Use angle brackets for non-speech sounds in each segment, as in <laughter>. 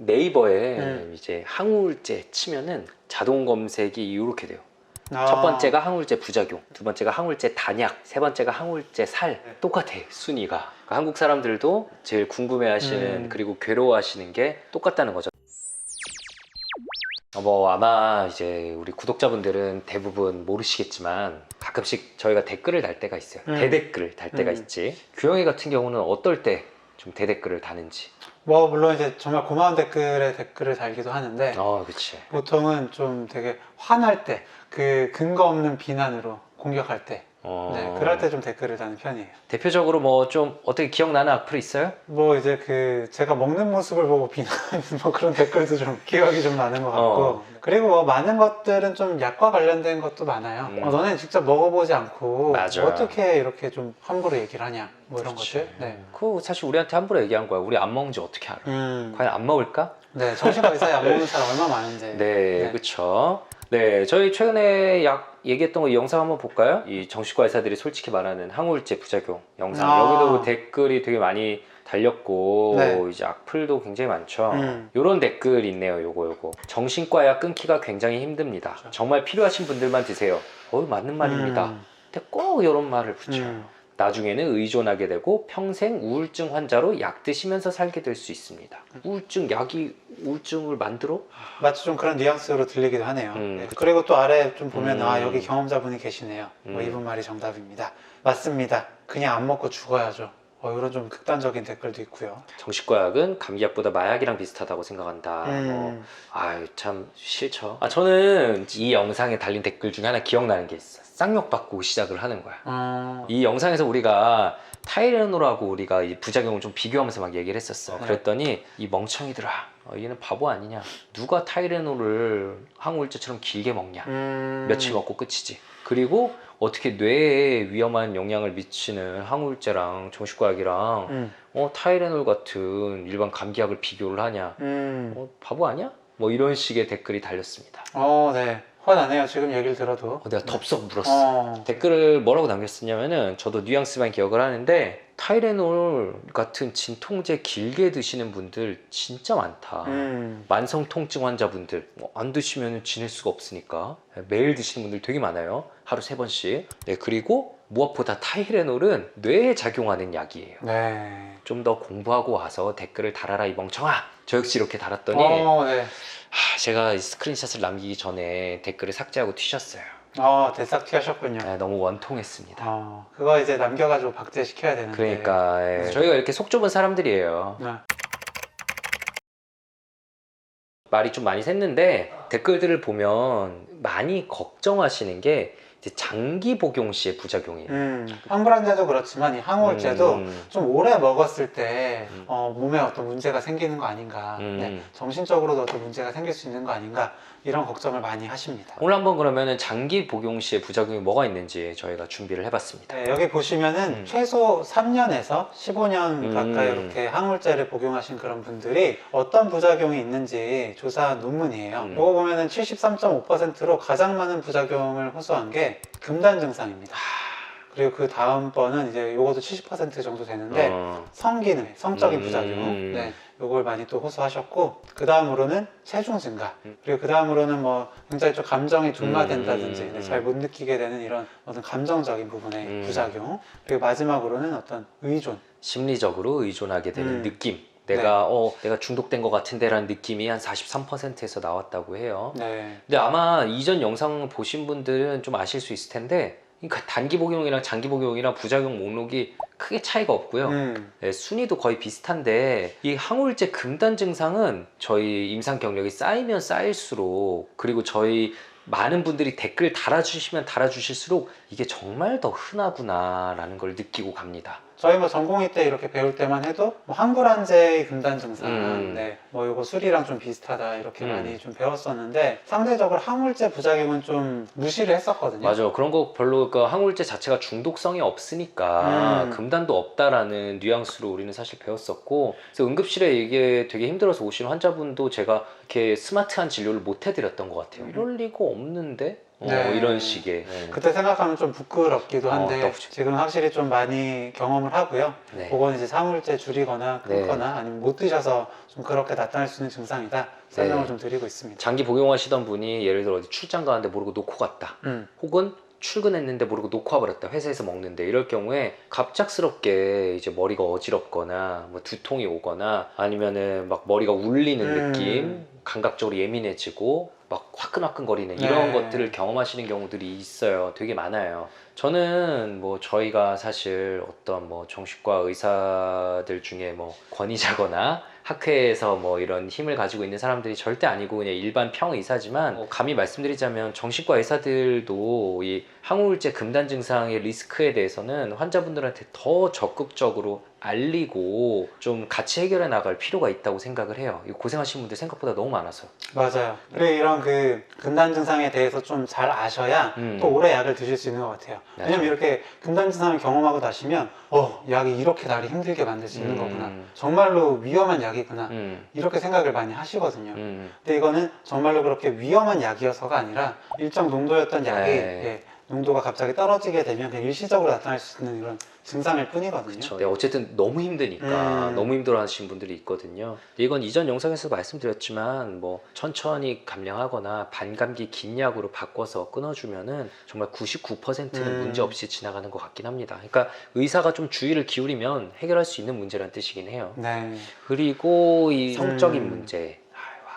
네이버에 음. 이제 항우울제 치면은 자동 검색이 이렇게 돼요. 아. 첫 번째가 항우울제 부작용, 두 번째가 항우울제 단약, 세 번째가 항우울제 살. 네. 똑같아 순위가. 그러니까 한국 사람들도 제일 궁금해하시는 음. 그리고 괴로워하시는 게 똑같다는 거죠. 어, 뭐 아마 이제 우리 구독자분들은 대부분 모르시겠지만 가끔씩 저희가 댓글을 달 때가 있어요. 음. 대댓글을 달 때가 음. 있지. 규영이 같은 경우는 어떨 때 좀 대댓글을 다는지. 뭐 물론 이제 정말 고마운 댓글에 댓글을 달기도 하는데 어, 그치. 보통은 좀 되게 화날 때 그 근거 없는 비난으로 공격할 때 어... 네, 그럴 때 좀 댓글을 다는 편이에요. 대표적으로 뭐 좀 어떻게 기억나는 악플 있어요? 뭐 이제 그 제가 먹는 모습을 보고 비난하는 <laughs> 뭐 그런 댓글도 좀 기억이 좀 나는 것 같고 어. 그리고 뭐 많은 것들은 좀 약과 관련된 것도 많아요. 음. 어, 너네 직접 먹어보지 않고 맞아요. 어떻게 이렇게 좀 함부로 얘기를 하냐 뭐 이런 그치. 것들. 네. 그거 사실 우리한테 함부로 얘기한 거야. 우리 안 먹는지 어떻게 알아? 음. 과연 안 먹을까? 네, 정신과 의사에 안 먹는 <laughs> 사람 얼마나 많은데. 네, 네. 그쵸. 네, 저희 최근에 약 얘기했던 거이 영상 한번 볼까요? 이 정신과 의사들이 솔직히 말하는 항우울제 부작용 영상. 아. 여기도 댓글이 되게 많이 달렸고 네. 이제 악플도 굉장히 많죠. 음. 요런 댓글 있네요. 요거 요거. 정신과 약 끊기가 굉장히 힘듭니다. 그렇죠. 정말 필요하신 분들만 드세요. 어, 맞는 말입니다. 음. 근데 꼭 이런 말을 붙여요. 음. 나중에는 의존하게 되고 평생 우울증 환자로 약 드시면서 살게 될 수 있습니다. 우울증 약이 우울증을 만들어? 마치 좀 그런 뉘앙스로 들리기도 하네요. 음. 네. 그리고 또 아래 좀 보면 음. 아 여기 경험자분이 계시네요. 뭐 음. 이분 말이 정답입니다. 맞습니다. 그냥 안 먹고 죽어야죠. 어, 이런 좀 극단적인 댓글도 있고요. 정신과 약은 감기약보다 마약이랑 비슷하다고 생각한다. 뭐, 음. 아유 참 싫죠. 아 저는 이 영상에 달린 댓글 중에 하나 기억나는 게 있어. 쌍욕 받고 시작을 하는 거야. 어, 이 영상에서 우리가 타이레놀하고 우리가 이 부작용을 좀 비교하면서 막 얘기를 했었어. 네. 그랬더니 이 멍청이들아, 어, 얘는 바보 아니냐? 누가 타이레놀을 항우울제처럼 길게 먹냐? 음. 며칠 먹고 끝이지. 그리고 어떻게 뇌에 위험한 영향을 미치는 항우울제랑 정신과약이랑 음. 어, 타이레놀 같은 일반 감기약을 비교를 하냐? 음. 어, 바보 아니야? 뭐 이런 식의 댓글이 달렸습니다. 어, 네. 화나네요. 지금 얘기를 들어도. 어, 내가 덥석 물었어. 어. 댓글을 뭐라고 남겼었냐면은 저도 뉘앙스만 기억을 하는데 타이레놀 같은 진통제 길게 드시는 분들 진짜 많다. 음. 만성 통증 환자분들 뭐 안 드시면 지낼 수가 없으니까 매일 드시는 분들 되게 많아요. 하루 세 번씩. 네 그리고 무엇보다 타이레놀은 뇌에 작용하는 약이에요. 네. 좀 더 공부하고 와서 댓글을 달아라 이 멍청아. 저 역시 이렇게 달았더니 어, 네. 하, 제가 이 스크린샷을 남기기 전에 댓글을 삭제하고 튀셨어요. 어, 대싹 튀하셨군요. 네, 너무 원통했습니다. 어, 그거 이제 남겨가지고 박제시켜야 되는데. 그러니까 예. 네. 저희가 이렇게 속 좁은 사람들이에요. 네. 말이 좀 많이 샜는데 댓글들을 보면 많이 걱정하시는 게 장기 복용 시의 부작용이에요. 음, 항불환자도 그렇지만 이 항우울제도 음, 좀 오래 먹었을 때 음. 어, 몸에 어떤 문제가 생기는 거 아닌가 음. 네, 정신적으로도 어떤 문제가 생길 수 있는 거 아닌가 이런 걱정을 많이 하십니다 오늘 한번 그러면은 장기 복용 시의 부작용이 뭐가 있는지 저희가 준비를 해봤습니다. 네, 여기 보시면은 음. 최소 3년에서 15년 음. 가까이 이렇게 항우울제를 복용하신 그런 분들이 어떤 부작용이 있는지 조사한 논문이에요 음. 이거 보면은 73.5%로 가장 많은 부작용을 호소한 게 금단 증상입니다 그리고 그 다음 번은 이제 요것도 70% 정도 되는데 어, 성기능, 성적인 음. 부작용, 네, 요걸 많이 또 호소하셨고 그 다음으로는 체중 증가, 음. 그리고 그 다음으로는 뭐 굉장히 좀 감정이 둔화된다든지 음. 네, 잘못 느끼게 되는 이런 어떤 감정적인 부분의 음. 부작용, 그리고 마지막으로는 어떤 의존, 심리적으로 의존하게 되는 음. 느낌. 내가 어 내가 중독된 것 같은데라는 느낌이 한 43%에서 나왔다고 해요. 네, 근데 아마 이전 영상 보신 분들은 좀 아실 수 있을 텐데 그러니까 단기 복용이랑 장기 복용이랑 부작용 목록이 크게 차이가 없고요. 음, 네, 순위도 거의 비슷한데 이 항우울제 금단 증상은 저희 임상 경력이 쌓이면 쌓일수록 그리고 저희 많은 분들이 댓글 달아주시면 달아주실수록 이게 정말 더 흔하구나라는 걸 느끼고 갑니다. 저희 뭐 전공의 때 이렇게 배울 때만 해도 뭐 항불환제의 금단 증상, 음. 네, 뭐 요거 술이랑 좀 비슷하다 이렇게 음. 많이 좀 배웠었는데 상대적으로 항우울제 부작용은 좀 무시를 했었거든요. 맞아. 그런 거 별로 그 항우울제 자체가 중독성이 없으니까 음. 금단도 없다라는 뉘앙스로 우리는 사실 배웠었고 그래서 응급실에 이게 되게 힘들어서 오신 환자분도 제가 이렇게 스마트한 진료를 못 해드렸던 것 같아요. 음. 이럴 리가 없는데 어, 네. 이런 식의. 네. 그때 생각하면 좀 부끄럽기도 어, 한데 또 부끄- 지금 확실히 좀 많이 경험을 하고요. 네. 그건 이제 사물째 줄이거나 네. 끊거나 아니면 못 드셔서 좀 그렇게 나타날 수 있는 증상이다 설명을 네. 좀 드리고 있습니다. 장기 복용하시던 분이 예를 들어 어디 출장 가는데 모르고 놓고 갔다. 음. 혹은 출근했는데 모르고 놓고 와버렸다 회사에서 먹는데 이럴 경우에 갑작스럽게 이제 머리가 어지럽거나 뭐 두통이 오거나 아니면은 막 머리가 울리는 음. 느낌 감각적으로 예민해지고 막 화끈화끈거리는 이런 네. 것들을 경험하시는 경우들이 있어요. 되게 많아요. 저는 뭐 저희가 사실 어떤 뭐 정신과 의사들 중에 뭐 권위자거나 학회에서 뭐 이런 힘을 가지고 있는 사람들이 절대 아니고 그냥 일반 평의사지만 뭐 감히 말씀드리자면 정신과 의사들도 이 항우울제 금단 증상의 리스크에 대해서는 환자분들한테 더 적극적으로 알리고 좀 같이 해결해 나갈 필요가 있다고 생각을 해요. 이 고생하시는 분들 생각보다 너무 많아서. 맞아요. 그리고 이런 그 금단 증상에 대해서 좀 잘 아셔야 음. 또 오래 약을 드실 수 있는 것 같아요. 왜냐면 이렇게 금단 증상을 경험하고 나시면 어 약이 이렇게 나를 힘들게 만들 수 있는 음. 거구나. 정말로 위험한 약이구나. 음, 이렇게 생각을 많이 하시거든요. 음, 근데 이거는 정말로 그렇게 위험한 약이어서가 아니라 일정 농도였던 약이 네. 예, 농도가 갑자기 떨어지게 되면 그냥 일시적으로 나타날 수 있는 이런 증상일 뿐이거든요. 그렇죠. 네, 어쨌든 너무 힘드니까 음. 너무 힘들어하시는 분들이 있거든요. 이건 이전 영상에서 말씀드렸지만 뭐 천천히 감량하거나 반감기 긴 약으로 바꿔서 끊어주면은 정말 99%는 음. 문제 없이 지나가는 것 같긴 합니다. 그러니까 의사가 좀 주의를 기울이면 해결할 수 있는 문제란 뜻이긴 해요. 네. 그리고 이 성적인 음. 문제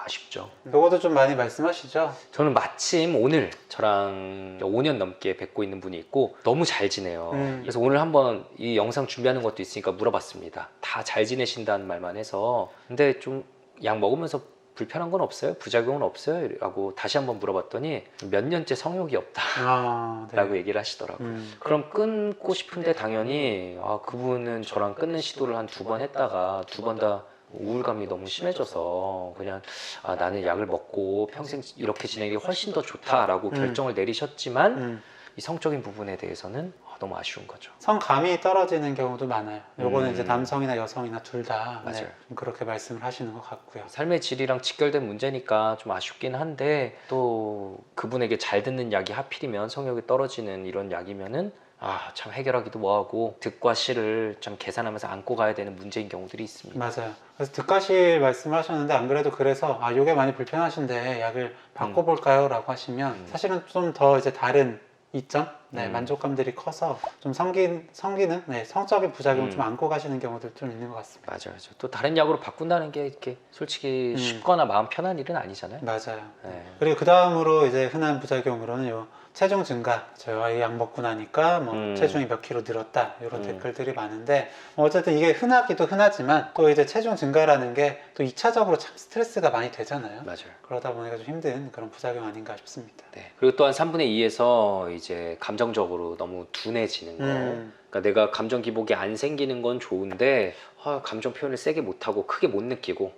아쉽죠. 요것도 좀 많이 말씀하시죠. 저는 마침 오늘 저랑 5년 넘게 뵙고 있는 분이 있고 너무 잘 지내요. 음. 그래서 오늘 한번 이 영상 준비하는 것도 있으니까 물어봤습니다. 다 잘 지내신다는 말만 해서 근데 좀 약 먹으면서 불편한 건 없어요? 부작용은 없어요? 라고 다시 한번 물어봤더니 몇 년째 성욕이 없다라고 아, 네. 얘기를 하시더라고요. 음. 그럼 끊고 싶은데 당연히 아 그분은 저랑 끊는 시도를 한 두 번 했다가 두 번 다 우울감이 너무 심해져서 그냥 아 나는 약을 먹고 평생 이렇게 지내기 훨씬 더 좋다라고 음. 결정을 내리셨지만 음. 이 성적인 부분에 대해서는 아, 너무 아쉬운 거죠. 성감이 떨어지는 경우도 많아요. 요거는 음. 이제 남성이나 여성이나 둘다 네, 맞아요. 그렇게 말씀을 하시는 것 같고요. 삶의 질이랑 직결된 문제니까 좀 아쉽긴 한데 또 그분에게 잘 듣는 약이 하필이면 성욕이 떨어지는 이런 약이면은 아 참 해결하기도 뭐하고 득과 실을 좀 계산하면서 안고 가야 되는 문제인 경우들이 있습니다. 맞아요. 그래서 득가실 말씀을 하셨는데 안 그래도 그래서 아 요게 많이 불편하신데 약을 바꿔볼까요?라고 하시면 음. 사실은 좀 더 이제 다른 이점, 네, 음. 만족감들이 커서 좀 성기 성기는 네, 성적인 부작용 음. 좀 안고 가시는 경우들 좀 있는 것 같습니다. 맞아요. 맞아요. 또 다른 약으로 바꾼다는 게 이렇게 솔직히 음. 쉽거나 마음 편한 일은 아니잖아요. 맞아요. 네. 그리고 그 다음으로 이제 흔한 부작용으로는 요 체중 증가, 저희 약 먹고 나니까 뭐 음. 체중이 몇 킬로 늘었다 이런 음. 댓글들이 많은데 뭐 어쨌든 이게 흔하기도 흔하지만 또 이제 체중 증가라는 게 또 2차적으로 참 스트레스가 많이 되잖아요. 맞아요. 그러다 보니까 좀 힘든 그런 부작용 아닌가 싶습니다. 네. 그리고 또한 3분의 2에서 이제 감정적으로 너무 둔해지는 거. 음. 그러니까 내가 감정 기복이 안 생기는 건 좋은데 아, 감정 표현을 세게 못하고 크게 못 느끼고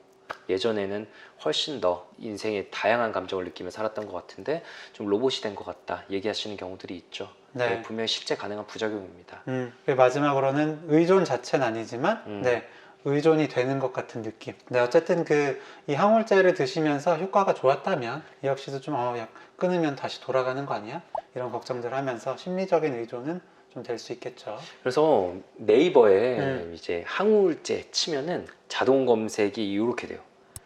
예전에는 훨씬 더 인생의 다양한 감정을 느끼며 살았던 것 같은데 좀 로봇이 된 것 같다 얘기하시는 경우들이 있죠. 네. 네, 분명히 실제 가능한 부작용입니다. 음, 마지막으로는 의존 자체는 아니지만 음. 네, 의존이 되는 것 같은 느낌. 네, 어쨌든 그 이 항울제를 드시면서 효과가 좋았다면 이 역시도 좀 어, 약 끊으면 다시 돌아가는 거 아니야? 이런 걱정들 하면서 심리적인 의존은 좀 될 수 있겠죠. 그래서 네이버에 음. 이제 항우울제 치면은 자동 검색이 이렇게 돼요.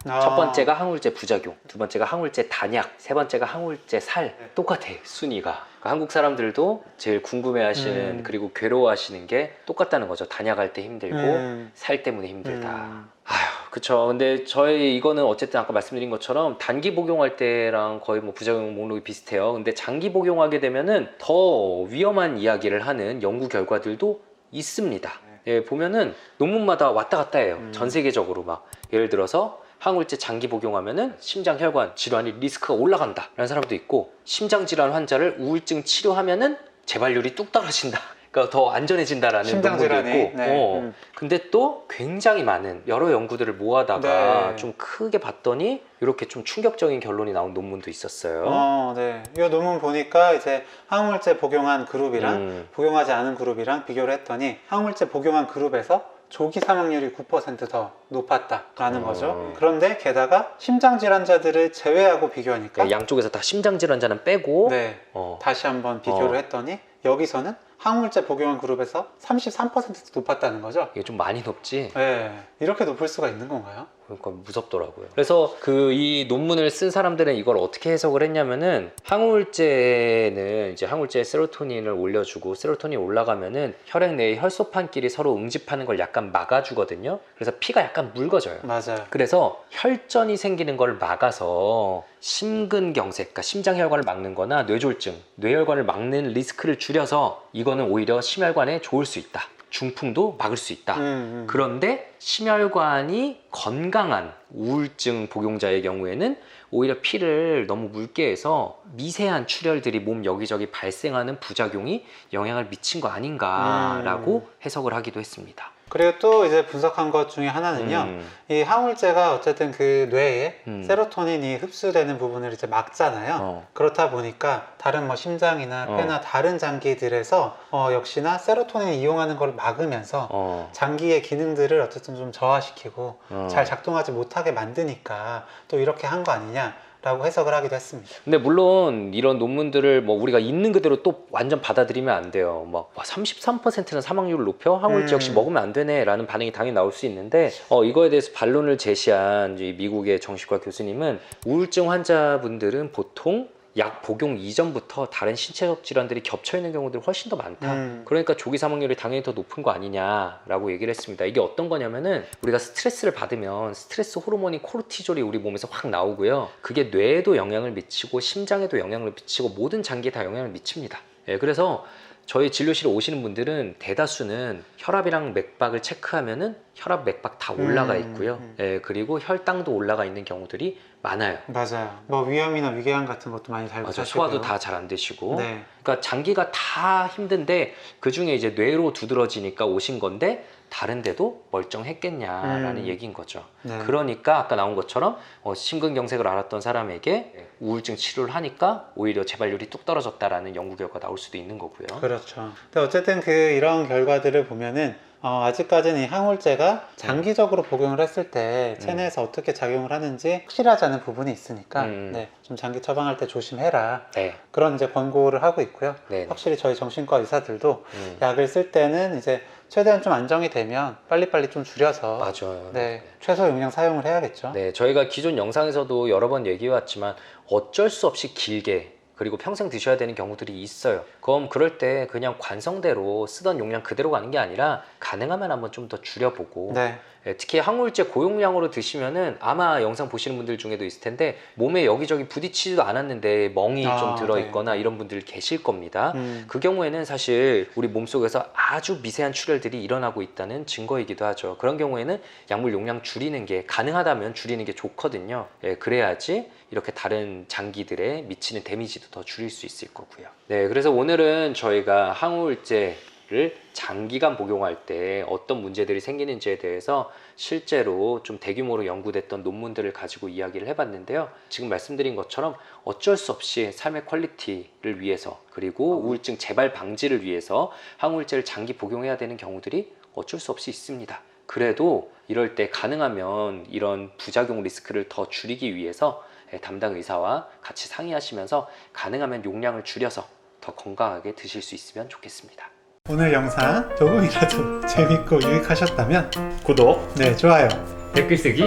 아, 첫 번째가 항우울제 부작용, 두 번째가 항우울제 단약, 세 번째가 항우울제 살. 네. 똑같아 순위가. 그러니까 한국 사람들도 제일 궁금해 하시는 음. 그리고 괴로워 하시는 게 똑같다는 거죠. 단약할 때 힘들고 음, 살 때문에 힘들다. 음. 아휴, 그쵸. 근데 저희 이거는 어쨌든 아까 말씀드린 것처럼 단기 복용할 때랑 거의 뭐 부작용 목록이 비슷해요. 근데 장기 복용하게 되면은 더 위험한 이야기를 하는 연구 결과들도 있습니다. 예, 보면은 논문마다 왔다 갔다 해요. 음. 전 세계적으로 막 예를 들어서 항울제 장기 복용하면은 심장 혈관 질환이 리스크가 올라간다라는 사람도 있고 심장 질환 환자를 우울증 치료하면은 재발률이 뚝 떨어진다. 그러니까 더 안전해진다라는 질환이 있고. 네, 어. 음. 근데 또 굉장히 많은 여러 연구들을 모아다가 네. 좀 크게 봤더니 이렇게 좀 충격적인 결론이 나온 논문도 있었어요. 어, 네. 이 논문 보니까 이제 항울제 복용한 그룹이랑 음, 복용하지 않은 그룹이랑 비교를 했더니 항울제 복용한 그룹에서 조기 사망률이 9%더 높았다라는 어. 거죠. 그런데 게다가 심장 질환자들을 제외하고 비교하니까 네, 양쪽에서 다 심장 질환자는 빼고 네, 어, 다시 한번 비교를 어. 했더니 여기서는 항우울제 복용한 그룹에서 33% 높았다는 거죠. 이게 좀 많이 높지. 네, 이렇게 높을 수가 있는 건가요? 그러니까 무섭더라고요. 그래서 그 이 논문을 쓴 사람들은 이걸 어떻게 해석을 했냐면은 항우울제는 이제 항우울제 세로토닌을 올려주고 세로토닌이 올라가면은 혈액 내의 혈소판끼리 서로 응집하는 걸 약간 막아주거든요. 그래서 피가 약간 묽어져요. 맞아요. 그래서 혈전이 생기는 걸 막아서 심근경색, 그러니까 심장혈관을 막는 거나 뇌졸중, 뇌혈관을 막는 리스크를 줄여서 이거는 오히려 심혈관에 좋을 수 있다. 중풍도 막을 수 있다. 음, 음. 그런데 심혈관이 건강한 우울증 복용자의 경우에는 오히려 피를 너무 묽게 해서 미세한 출혈들이 몸 여기저기 발생하는 부작용이 영향을 미친 거 아닌가라고 해석을 하기도 했습니다. 그리고 또 이제 분석한 것 중에 하나는요. 음, 이 항우울제가 어쨌든 그 뇌에 음. 세로토닌이 흡수되는 부분을 이제 막잖아요. 어, 그렇다 보니까 다른 뭐 심장이나 어. 폐나 다른 장기들에서 어, 역시나 세로토닌을 이용하는 걸 막으면서 어, 장기의 기능들을 어쨌든 좀 저하시키고 어. 잘 작동하지 못하게 만드니까 또 이렇게 한 거 아니냐 라고 해석을 하기도 했습니다. 근데 물론 이런 논문들을 뭐 우리가 있는 그대로 또 완전 받아들이면 안 돼요. 막 33%는 사망률을 높여 항우울제 음. 역시 먹으면 안 되네라는 반응이 당연히 나올 수 있는데 어, 이거에 대해서 반론을 제시한 이 미국의 정신과 교수님은 우울증 환자분들은 보통 약 복용 이전부터 다른 신체적 질환들이 겹쳐 있는 경우들이 훨씬 더 많다. 음. 그러니까 조기 사망률이 당연히 더 높은 거 아니냐라고 얘기를 했습니다. 이게 어떤 거냐면은 우리가 스트레스를 받으면 스트레스 호르몬인 코르티졸이 우리 몸에서 확 나오고요. 그게 뇌에도 영향을 미치고 심장에도 영향을 미치고 모든 장기에 다 영향을 미칩니다. 예, 그래서 저희 진료실에 오시는 분들은 대다수는 혈압이랑 맥박을 체크하면은 혈압, 맥박 다 올라가 음, 있고요. 음. 예, 그리고 혈당도 올라가 있는 경우들이 많아요. 맞아요. 뭐 위염이나 위궤양 같은 것도 많이 달고 맞아, 사시고요. 소화도 다 잘 안 되시고. 네. 그러니까 장기가 다 힘든데 그 중에 이제 뇌로 두드러지니까 오신 건데 다른데도 멀쩡했겠냐라는 음. 얘기인 거죠. 네. 그러니까 아까 나온 것처럼 어, 심근경색을 앓았던 사람에게 우울증 치료를 하니까 오히려 재발률이 뚝 떨어졌다라는 연구 결과 나올 수도 있는 거고요. 그렇죠. 근데 어쨌든 그 이런 결과들을 보면은 어, 아직까지는 이 항우울제가 장기적으로 복용을 했을 때 음. 체내에서 어떻게 작용을 하는지 확실하지 않은 부분이 있으니까 음. 네, 좀 장기 처방할 때 조심해라 네, 그런 이제 권고를 하고 있고요. 네, 네. 확실히 저희 정신과 의사들도 음, 약을 쓸 때는 이제 최대한 좀 안정이 되면 빨리빨리 좀 줄여서 맞아요. 네, 최소 용량 사용을 해야겠죠. 네, 저희가 기존 영상에서도 여러 번 얘기해왔지만 어쩔 수 없이 길게 그리고 평생 드셔야 되는 경우들이 있어요. 그럼 그럴 때 그냥 관성대로 쓰던 용량 그대로 가는 게 아니라 가능하면 한번 좀 더 줄여보고 네. 예, 특히 항우울제 고용량으로 드시면은 아마 영상 보시는 분들 중에도 있을 텐데 몸에 여기저기 부딪히지도 않았는데 멍이 아, 좀 네. 들어 있거나 이런 분들 계실 겁니다. 음, 그 경우에는 사실 우리 몸 속에서 아주 미세한 출혈들이 일어나고 있다는 증거이기도 하죠. 그런 경우에는 약물 용량 줄이는 게 가능하다면 줄이는 게 좋거든요. 예, 그래야지 이렇게 다른 장기들에 미치는 데미지도 더 줄일 수 있을 거고요. 네, 그래서 오늘은 저희가 항우울제 를 장기간 복용할 때 어떤 문제들이 생기는지에 대해서 실제로 좀 대규모로 연구됐던 논문들을 가지고 이야기를 해봤는데요. 지금 말씀드린 것처럼 어쩔 수 없이 삶의 퀄리티를 위해서 그리고 우울증 재발 방지를 위해서 항우울제를 장기 복용해야 되는 경우들이 어쩔 수 없이 있습니다. 그래도 이럴 때 가능하면 이런 부작용 리스크를 더 줄이기 위해서 담당 의사와 같이 상의하시면서 가능하면 용량을 줄여서 더 건강하게 드실 수 있으면 좋겠습니다. 오늘 영상 조금이라도 <laughs> 재밌고 유익하셨다면 구독, 네 좋아요 댓글 쓰기,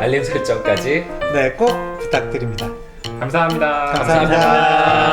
알림 설정까지 네 꼭 부탁드립니다. 감사합니다. 감사합니다.